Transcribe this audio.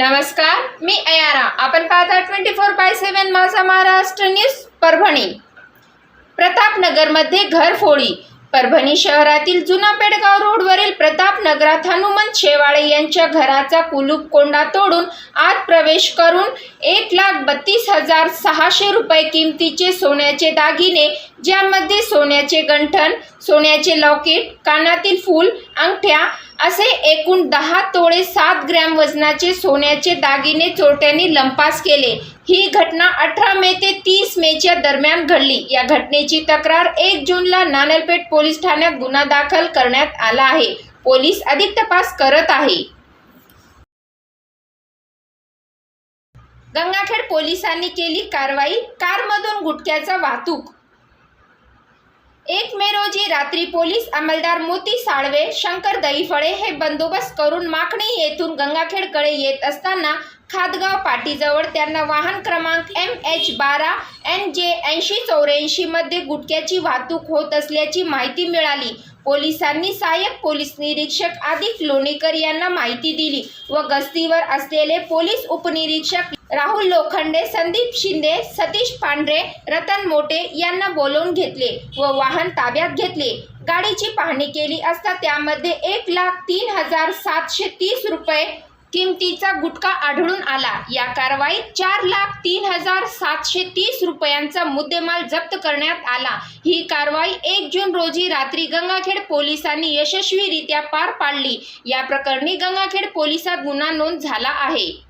नमस्कार मी अयारा. आपण पाहता twenty four by seven Majha Maharashtra news Parbhani. प्रतापनगरमध्ये घरफोडी. परभणी शहरातील जुना पेडगाव रोडवरील प्रतापनगरात हनुमंत शेवाळे यांच्या घराचा कुलूप कोंडा तोडून आत प्रवेश करून एक लाख बत्तीस हजार सहाशे रुपये किमतीचे सोन्याचे दागिने ज्यामध्ये सोन्याचे गंठण सोन्याचे लॉकेट कानातील फूल अंगठ्या असे एकूण दहा तोळे सात ग्रॅम वजनाचे सोन्याचे दागिने चोरट्यांनी लंपास केले. ही घटना अठरा मे ते तीस मेच्या दरम्यान घडली. या घटनेची तक्रार एक जूनला नानलपेठ पोलीस ठाण्यात गुन्हा दाखल करण्यात आला आहे. पोलीस अधिक तपास करत आहे. गंगाखेड पोलिसांनी केली कारवाई. कारमधून गुटख्याचा वाहतूक एक मे रोजी रात्री पोलीस अंमलदार मोती साळवे शंकर दहीफळे हे बंदोबस्त करून माखणी येथून गंगाखेडकडे येत असताना खादगाव पाटीजवळ त्यांना वाहन क्रमांक एम एच बारा एन जे ऐंशी चौऱ्याऐंशीमध्ये गुटख्याची वाहतूक होत असल्याची माहिती मिळाली पोलिसांनी सहाय्यक पोलीस निरीक्षक आदिक लोणीकर यांना माहिती दिली व गस्तीवर असलेले पोलीस उपनिरीक्षक राहुल लोखंडे संदीप शिंदे सतीश पांढरे रतन मोटे यांना बोलवून घेतले व वाहन ताब्यात घेतले. गाडीची पाहणी केली असता त्यामध्ये एक लाख तीन हजार सातशे तीस रुपये किमतीचा गुटखा आढळून आला. या कारवाईत चार लाख तीन हजार सातशे तीस रुपयांचा मुद्देमाल जप्त करण्यात आला. ही कारवाई एक जून रोजी रात्री गंगाखेड पोलिसांनी यशस्वीरित्या पार पाडली. या प्रकरणी गंगाखेड पोलिसात गुन्हा नोंद झाला आहे.